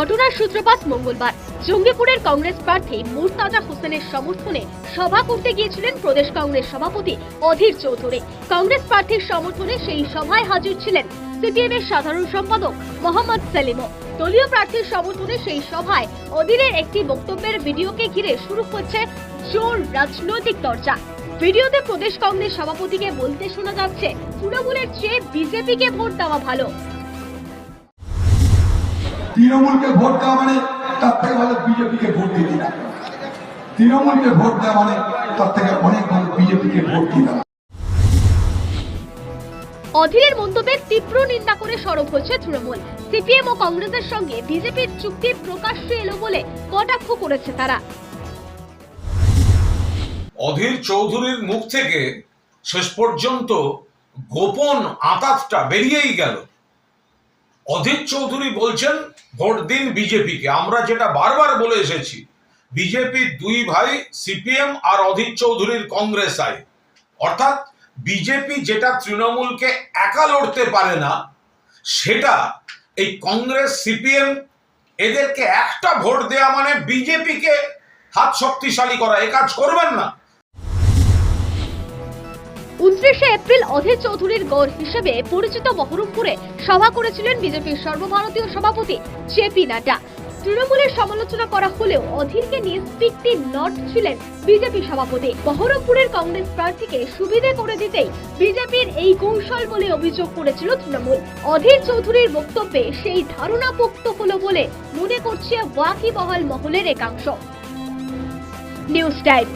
ঘটনার সূত্রপাত মঙ্গলবার। জঙ্গিপুরের কংগ্রেস প্রার্থী মুরতাজা হোসেনের সমর্থনে সভা করতে গিয়েছিলেন প্রদেশ কংগ্রেস সভাপতি অধীর চৌধুরী। কংগ্রেস প্রার্থীর সমর্থনে সেই সভায় হাজির ছিলেন সিপিএম এর সাধারণ সম্পাদক মোহাম্মদ সেলিমও। দলীয় প্রার্থীর সমর্থনে সেই সভায় অধীরের একটি বক্তব্যের ভিডিওকে ঘিরে শুরু হচ্ছে জোর রাজনৈতিক চর্চা ভিডিওতে প্রদেশ কংগ্রেস সভাপতিকে বলতে শোনা যাচ্ছে, তৃণমূলের চেয়ে বিজেপিকে ভোট দেওয়া ভালো। তৃণমূলকে ভোট দেওয়া মানে তার থেকে ভালো বিজেপিকে ভোট দিতে না তৃণমূলকে ভোট দেওয়া মানে তার থেকে অনেক ভালো বিজেপিকে ভোট দিতে অধীরের মন্তব্যের তীব্র নিন্দা করে সরব হচ্ছে তৃণমূল। সিপিএম ও কংগ্রেসের সঙ্গে বিজেপির চুক্তি প্রকাশ্যে এলো বলে কটাক্ষ করেছে তারা। অধীর চৌধুরীর মুখ থেকে শেষ পর্যন্ত গোপন আতাতটা বেরিয়েই গেল। অধীর চৌধুরী বলছেন, ভোট দিন বিজেপিকে। আমরা যেটা বারবার বলে এসেছি বিজেপির দুই ভাই, সিপিএম আর অধীর চৌধুরীর কংগ্রেস আই। অর্থাৎ বিজেপি যেটা তৃণমূলকে একা লড়তে পারে না, সেটা এই কংগ্রেস, সিপিএম, এদেরকে একটা ভোট দেওয়া মানে বিজেপিকে হাত শক্তিশালী করা। এ কাজ করবেন না। উনত্রিশে এপ্রিল অধীর চৌধুরীর গড় হিসেবে পরিচিত বহরমপুরে সভা করেছিলেন বিজেপির সর্বভারতীয় সভাপতি জেপি নাড্ডা। তৃণমূলের সমালোচনা করা হলেও অধীরকে নিয়ে স্পিকটি নট ছিলেন বিজেপি সভাপতি। বহরমপুরের কংগ্রেস প্রার্থীকে সুবিধে করে দিতেই বিজেপির এই কৌশল বলে অভিযোগ করেছিল তৃণমূল। অধীর চৌধুরীর বক্তব্যে সেই ধারণা পোক্ত হলো বলে মনে করছে ওয়াকিবহাল মহলের একাংশ। News time.